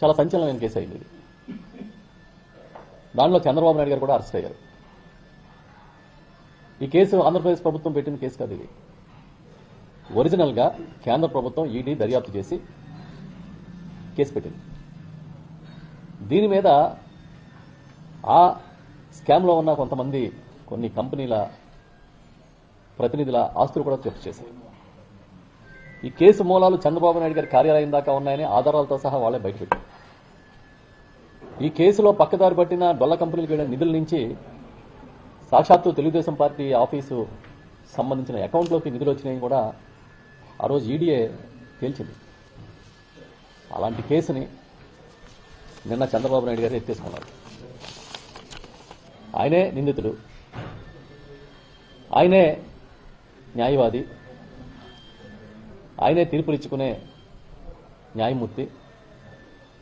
చాలా సంచలనమైన కేసు అయింది దానిలో చంద్రబాబు నాయుడు గారు కూడా అరెస్ట్ అయ్యారు. ఈ కేసు ఆంధ్రప్రదేశ్ ప్రభుత్వం పెట్టిన కేసు కాదు ఇది. ఒరిజినల్గా కేంద్ర ప్రభుత్వం ఈడీ దర్యాప్తు చేసి కేసు పెట్టింది. దీని మీద ఆ స్కామ్లో ఉన్న కొంతమంది కొన్ని కంపెనీల ప్రతినిధుల ఆస్తులు కూడా జప్తు చేశారు. ఈ కేసు మూలాలు చంద్రబాబు నాయుడు గారి కార్యాలయం దాకా ఉన్నాయని ఆధారాలతో సహా వాళ్ళే బయటపెట్టారు. ఈ కేసులో పక్కదారి పట్టిన డొల్ల కంపెనీలకు వెళ్ళిన నిధుల నుంచి సాక్షాత్తు తెలుగుదేశం పార్టీ ఆఫీసు సంబంధించిన అకౌంట్లోకి నిధులు వచ్చినాయి కూడా ఆ రోజు ఈడీఏ తేల్చింది. అలాంటి కేసుని నిన్న చంద్రబాబు నాయుడు గారు ఎత్తేసుకున్నారు. ఆయనే నిందితుడు. ఆయనే న్యాయవాది. ఆయనే తీర్పునిచ్చుకునే న్యాయమూర్తి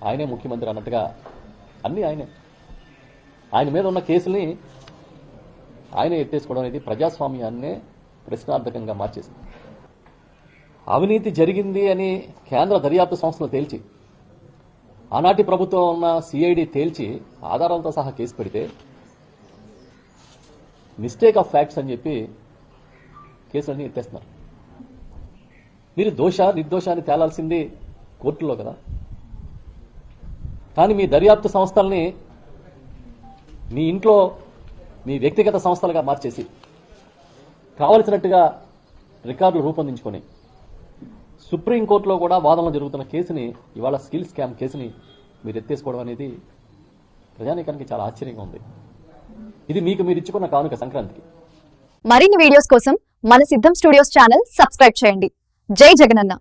ఆయనే ముఖ్యమంత్రి అన్నట్టుగా అన్నీ ఆయనే. ఆయన మీద ఉన్న కేసుల్ని ఆయనే ఎత్తేసుకోవడం అనేది ప్రజాస్వామ్యాన్నే ప్రశ్నార్థకంగా మార్చేసింది. అవినీతి జరిగింది అని కేంద్ర దర్యాప్తు సంస్థలు తేల్చి ఆనాటి ప్రభుత్వం ఉన్న సిఐడి తేల్చి ఆధారాలతో సహా కేసు పెడితే మిస్టేక్ ఆఫ్ ఫ్యాక్ట్స్ అని చెప్పి కేసులన్నీ ఎత్తేస్తున్నారు. మీరు దోష నిర్దోషాన్ని తేలాల్సింది కోర్టులో కదా. కానీ మీ దర్యాప్తు సంస్థల్ని మీ ఇంట్లో మీ వ్యక్తిగత సంస్థలుగా మార్చేసి కావలసినట్టుగా రికార్డులు రూపొందించుకొని సుప్రీంకోర్టులో కూడా వాదనలు జరుగుతున్న కేసుని ఇవాళ స్కిల్ స్కామ్ కేసుని మీరు ఎత్తేసుకోవడం అనేది ప్రజానీకానికి చాలా ఆశ్చర్యంగా ఉంది. ఇది మీకు మీరు ఇచ్చుకున్న కానుక సంక్రాంతికి. మరిన్ని వీడియోస్ కోసం మన సిద్ధం స్టూడియోస్ ఛానల్ సబ్స్క్రైబ్ చేయండి. జై జగనన్న.